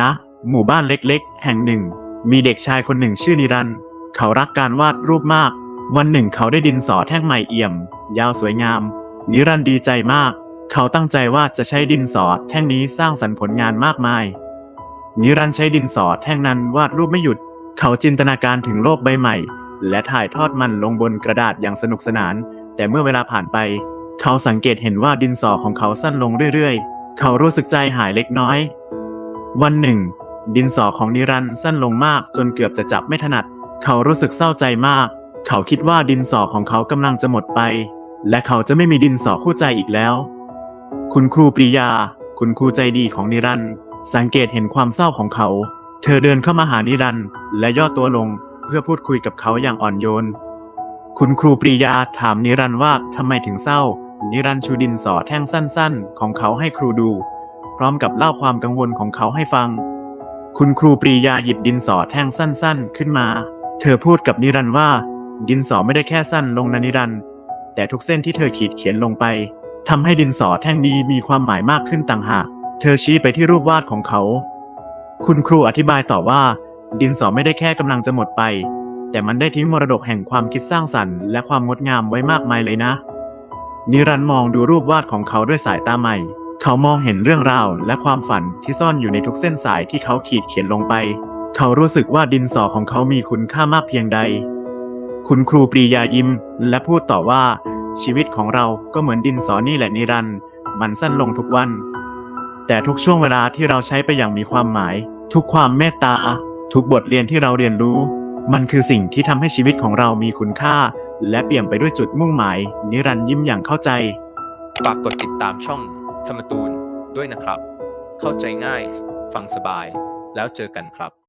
นะหมู่บ้านเล็กๆ แห่งหนึ่ง มีเด็กชายคนหนึ่งชื่อนิรันดร์เขารักการวาดรูปมาก วันหนึ่งเขาได้ดินสอแท่งใหม่เอี่ยม ยาวสวยงาม นิรันดร์ดีใจมาก เขาตั้งใจว่าจะใช้ดินสอแท่งนี้สร้างสรรค์ผลงานมากมาย นิรันดร์ใช้ดินสอแท่งนั้นวาดรูปไม่หยุด เขาจินตนาการถึงโลกใบใหม่ และถ่ายทอดมันลงบนกระดาษอย่างสนุกสนาน แต่เมื่อเวลาผ่านไป เขาสังเกตเห็นว่าดินสอของเขาสั้นลงเรื่อยๆ เขารู้สึกใจหายเล็กน้อย วันหนึ่ง ดินสอของนิรันสั้นลงมากจนเกือบจะจับไม่ถนัด เขารู้สึกเศร้าใจมาก เขาคิดว่าดินสอของเขากำลังจะหมดไป และเขาจะไม่มีดินสอคู่ใจอีกแล้ว คุณครูปรียา คุณครูใจดีของนิรันต์สังเกตเห็นความเศร้าของเขา เธอเดินเข้ามาหานิรันต์และย่อตัวลงเพื่อพูดคุยกับเขาอย่างอ่อนโยน คุณครูปรียาถามนิรันต์ว่าทำไมถึงเศร้า นิรันต์ชูดินสอแท่งสั้น ๆ ของเขาให้ครูดู พร้อมกับเล่าความกังวลของเขาให้ฟัง คุณครูปรียาหยิบดินสอแท่งสั้น ๆ ขึ้นมา เธอพูดกับนิรันด์ว่า ดินสอไม่ได้แค่สั้นลงนะนิรันด์แต่ทุกเส้นที่เธอขีดเขียนลงไปทำให้ดินสอแท่งนี้มีความหมายมากขึ้นต่างหาก เธอชี้ไปที่รูปวาดของเขา คุณครูอธิบายต่อว่า ดินสอไม่ได้แค่กำลังจะหมดไป แต่มันได้ทิ้งมรดกแห่งความคิดสร้างสรรค์และความงดงามไว้มากมายเลยนะนิรันด์มองดูรูปวาดของเขาด้วยสายตาใหม่ เขามองเห็นเรื่องราวและความฝันที่ซ่อนอยู่ในทุกเส้นสายที่เขาขีดเขียนลงไป เขารู้สึกว่าดินสอของเขามีคุณค่ามากเพียงใด คุณครูปรียายิ้มและพูดต่อว่า ชีวิตของเราก็เหมือนดินสอนี่แหละนิรันด์มันสั้นลงทุกวัน แต่ทุกช่วงเวลาที่เราใช้ไปอย่างมีความหมาย ทุกความเมตตา ทุกบทเรียนที่เราเรียนรู้ มันคือสิ่งที่ทำให้ชีวิตของเรามีคุณค่า และเปี่ยมไปด้วยจุดมุ่งหมาย นิรันด์ยิ้มอย่างเข้าใจฝากกดติดตามช่อง ธรรมตูนด้วยนะครับ เข้าใจง่าย ฟังสบาย แล้วเจอกันครับ